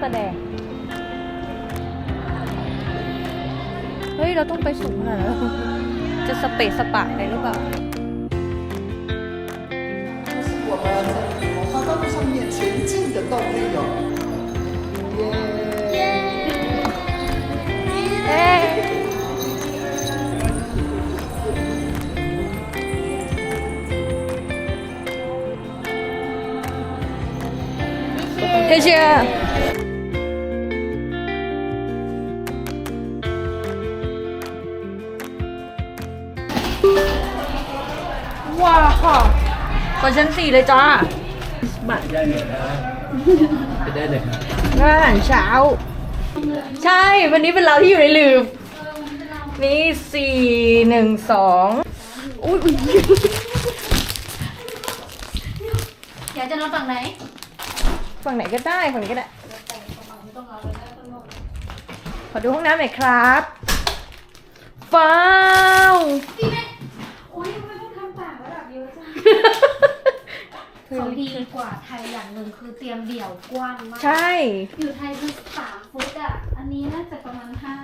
แสดง เฮ้ย เราต้องไปสูงขนาดนั้นเหรอจะสเปซสปะไปหรือเปล่า 我们在火花道路上面前进的动力哦。 谢谢。ว้าวค่ะขอชั้นสี่เลยจ้าได้เลยนะไปได้เลยครับอาหารเช้า ใช่ วันนี้เป็นเราที่อยู่ในลืม นี่สี่หนึ่งสองอุ้ยอุ๊ยอยากจะนอนฝั่งไหน ฝั่งไหนก็ได้ฝั่งไหนก็ได้ ขอดูห้องน้ำหน่อยครับฟ้าวโอ้ยทำไมต้องทำปากระดับเยอะจังเขาดีกว่าไทยอย่างหนึ่งคือเตรียมเดี่ยวกว้างมาก ใช่ อยู่ไทยคือสามฟุตอะ อันนี้น่าจะประมาณห้า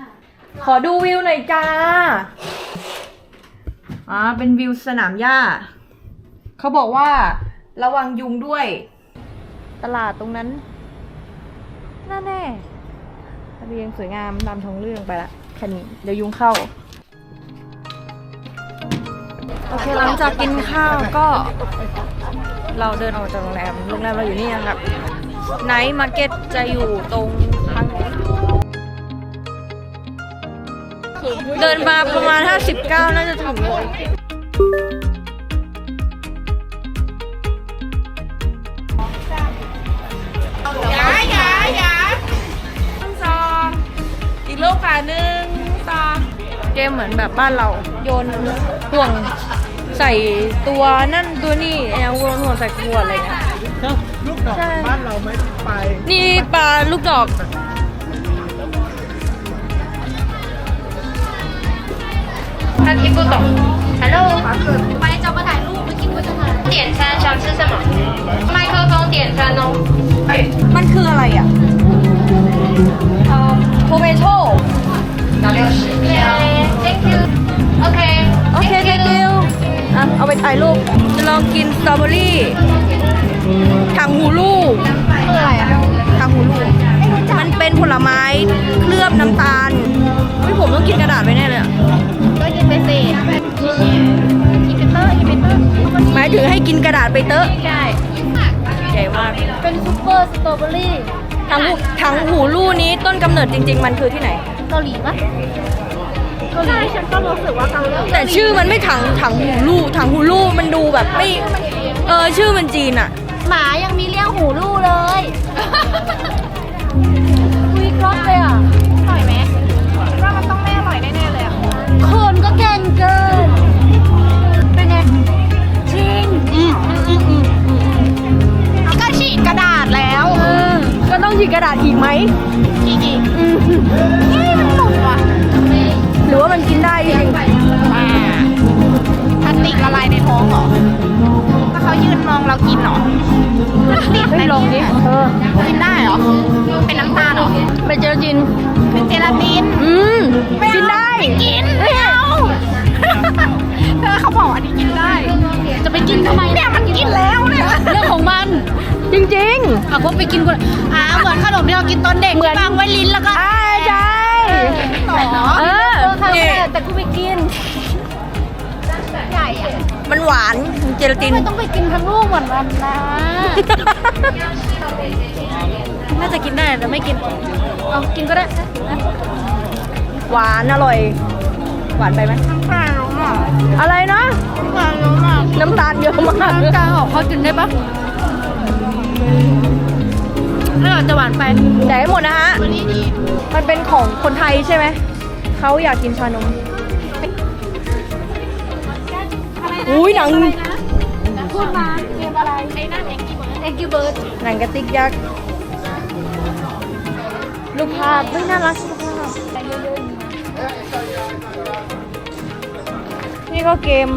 ขอดูวิวหน่อยจ้าอ่าเป็นวิวสนามหญ้า เขาบอกว่าระวังยุงด้วย ตลาดตรงนั้นน่าแน่ระเบียงสวยงามตามท้องเรื่องไปละแค่นี้เดี๋ยวยุงเข้า โอเคหลังจากกินข้าวก็ เราเดินออกจากโรงแรม โรงแรมเราอยู่นี่นะครับไนท์มาร์เก็ตจะอยู่ตรงทางโน้นเดินมาประมาณ 59 น่าจะถึงเลย หนึ่งสางเกมเหมือนแบบบ้านเราโยนห่วงใส่ตัวนั่นตัวนี่แอลโยนห่วงใส่ขวอะไรเงี้ย ลูกดอกใช่ บ้านเราไม่ไปนี่ปลาลูกดอกท่านอิบุโตะฮัลโหลไปจะมาถ่ายรูปไม่คิดว่าจะถ่ายเตียนชาชอบชื่อสมองไมโครโฟนเตียนชานงมันคืออะไรอะ มโต้ Thank you。OK。โอเค thank you อะเอาไปถ่ายรูปจะลองกินสตรอเบอรี่ถังหูลูกคืออะไรอะถังหูลูกมันเป็นผลไม้เคลือบน้ำตาลเฮ้ยผมต้องกินกระดาษไปแน่เลยอะก็ยินไปสิกินไปเตอร์กินไปเตอร์หมายถึงให้กินกระดาษไปเตอะใช่ใหญ่มากเป็นซุปเปอร์สตรอเบอรี่ ถังหูถังหูลูกนี้ต้นกำเนิดจริง ๆ มันคือที่ไหน เกาหลีปะใช่ฉันก็รู้สึกว่าเกาหลีแต่ชื่อมันไม่ถังถังหูลูกถังหูลูกมันดูแบบไม่เออชื่อมันจีนอะหมายังมีเลี้ยงหูลู่เลย ระดาษอีกไหมอีกอีกเฮ้ยมันหลุดว่ะหรือว่ามันกินได้จริงอ่าพลาสติกละลายในท้องเหรอถ้าเขายืนมองเรากินเหรอติดๆในไม่ลองดินี้เออกินได้เหรอ เป็นน้ำตาลเหรอไปเจอจิน เป็นเจลาติน อืมกินได้ไม่กินไม่เอาเธอเขาบอกอันนี้กินได้ จะไปกินทำไมเนี่ยมันกินแล้ว จริงอะก็ไปกินก่อนอ่าเหมือนขนมที่เรากินตอนเด็กเหมือนวางไว้ลิ้นแล้วก็ๆอ่าใช่หรอเออเออค่ะนี่แต่กูไปกินใหญ่อะมันหวานเจลาตินไม่ต้องไปกินทั้งลูกเหมือนมันนะ น่าจะกินได้แต่ไม่กิน เอากินก็ได้หวานอร่อย หวานไปไหมเปล่าอะอะไรนะเปล่าเยอะมากน้ำตาลเยอะมากน้ำตาลออกเขากินได้ปะไม่อาจจะหวานไปแต่ให้หมดนะฮะ วันนี้ดีมันเป็นของคนไทยใช่ไหม เขาอยากกินชานม อุ้ยหนัง พูดมาเกมอะไรไอ้นั่นเอ็กกี้เบิร์ดหนังกระติกยักษ์รูปภาพเฮ้ยน่ารักรูปภาพนี่ก็เกม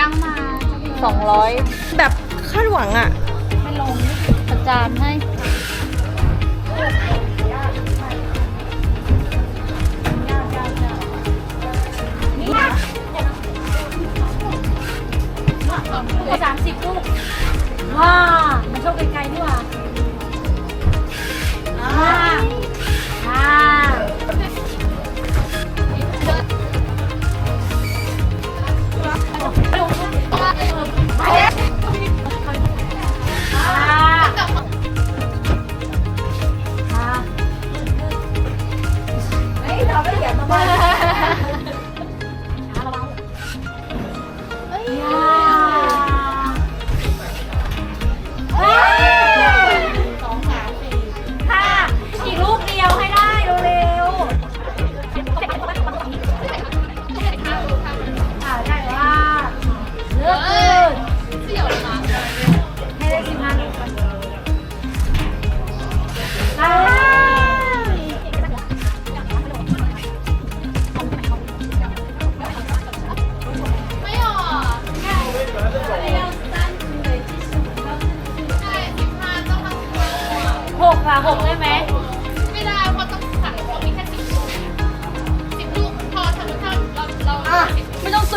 ใช่ตัวนี้อะไรถังเชียงมา200แบบคาดหวังอะ ไม่ลงประจานให้ ค่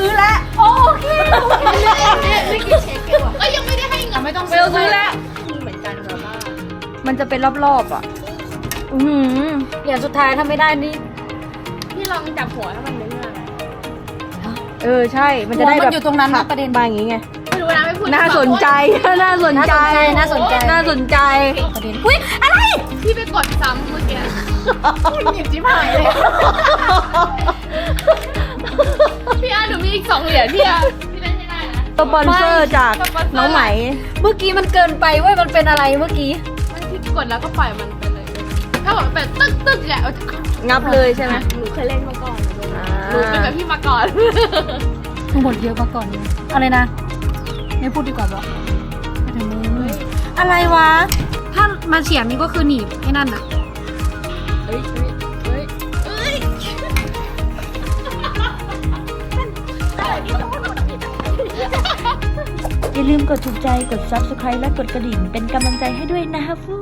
ซื้อแล้วโอเคก็ยังไม่ได้ให้เงินไม่ต้องไม่ต้องซื้อแล้วมันจะเป็นรอบๆอะอือหือเหรียญสุดท้ายถ้าไม่ได้นี่พี่ลองจับหัวถ้ามันไม่เงื่อนเออใช่ มันจะได้หัวแบมับนอยู่ตรงนั้นนะประเด็นบางอย่างงี้ไงไม่รู้นะไม่พูดน่าสนใจน่าสนใจน่าสนใจน่าสนใจประเด็นอุ้ยอะไรพี่ไปกดซ้ำเมื่อกี้หยิบจิ้มหายเลยพี่ อาหนูมีอีกสองเหรียญพี่อาที่เล่นให้ได้นะ สปอนเซอร์จากน้องไหม เมื่อกี้มันเกินไปเว้ยมันเป็นอะไรเมื่อกี้ไม่พี่กดแล้วก็ปล่อยมันไปเลย ถ้าแบบแบบตึ๊กตึ๊กเนี่ยงับเลยใช่ไหมหนูเคยเล่นมาก่อนอ่าหนูเป็นแบบพี่มาก่อนทั้งหมดเยอะมาก่อนเลยอะไรนะ ไม่พูดดีกว่าบอกไปถึงมืออะไรวะ ถ้ามาเฉียงนี่ก็คือหนีบไอ้นั่นอะเฮ้ยเฮ้ยเฮ้ย อย่าลืมกดถูกใจ กด subscribe และกดกระดิ่ง เป็นกำลังใจให้ด้วยนะฮะฟู